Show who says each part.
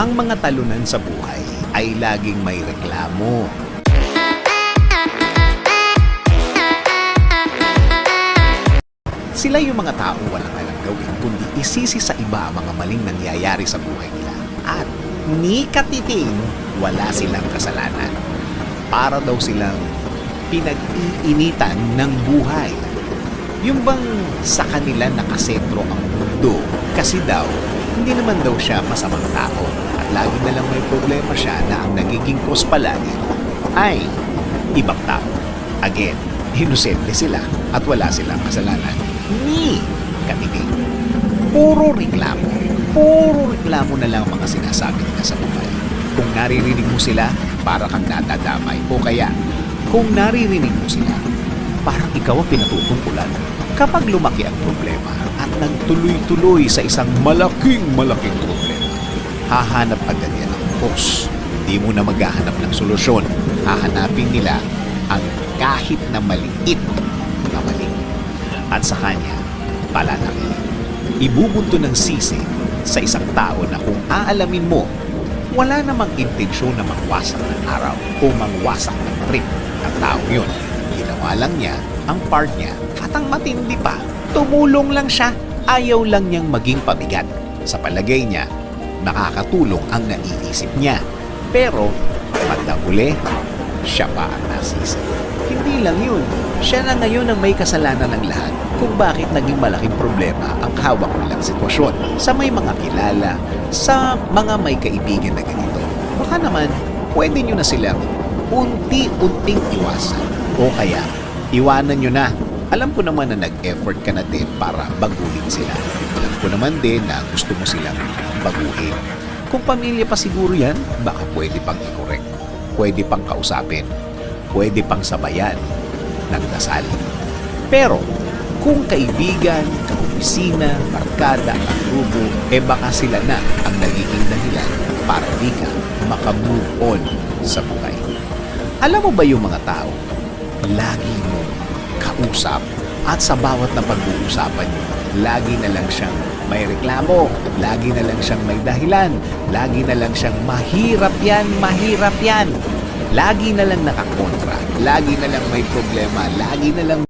Speaker 1: Ang mga talunan sa buhay ay laging may reklamo. Sila yung mga taong walang alam gawin kundi isisi sa iba ang mga maling nangyayari sa buhay nila. At ni katiting, wala silang kasalanan. Para daw silang pinag-iinitan ng buhay. Yung bang sa kanila nakasentro ang mundo kasi daw hindi naman daw siya masamang tao lagi na lang may problema siya na ang nagiging cause palagi ay ibang tao. Again, inosente sila at wala silang kasalanan. Ni katiting. Puro reklamo. Puro reklamo na lang ang mga sinasabi nila sa buhay. Kung naririnig mo sila, para kang natadamay. O kaya, kung naririnig mo sila, parang ikaw ang pinatutungkulan. Kapag lumaki ang problema at nagtuloy-tuloy sa isang malaking malaking problema, hahanap agad yan ng cause. Hindi mo na maghahanap ng solusyon. Hahanapin nila ang kahit na maliit na mali. At sa kanya, palalaki. Ibubunto ng sisi sa isang tao na kung aalamin mo, wala namang intensyon na mangwasak ng araw o mangwasak ng trip ng tao yun. Ginawa lang niya ang part niya at ang matindi pa, tumulong lang siya. Ayaw lang niyang maging pabigat. Sa palagay niya, nakakatulong ang naiisip niya. Pero, bandang huli, siya pa ang nasisi. Hindi lang yun. Siya na ngayon ang may kasalanan ng lahat kung bakit naging malaking problema ang hawak nilang sitwasyon sa may mga kilala, sa mga may kaibigan na ganito. Baka naman, pwede nyo na silang unti-unting iwasan. O kaya, iwanan nyo na. Alam ko naman na nag-effort ka na din para baguhin sila. Alam ko naman din na gusto mo silang baguhin. Kung pamilya pa siguro yan, baka pwede pang i-correct. Pwede pang kausapin. Pwede pang sabayan ng dasal. Pero, kung kaibigan, kaopisina, barkada, at grupo, eh baka sila na ang nagiging dahilan para di ka makamove on sa buhay. Alam mo ba yung mga tao, lagi mo kausap at sa bawat na pag-uusapan nyo, lagi na lang siyang may reklamo, lagi na lang siyang may dahilan, lagi na lang siyang mahirap yan, mahirap yan. Lagi na lang nakakontra, lagi na lang may problema, lagi na lang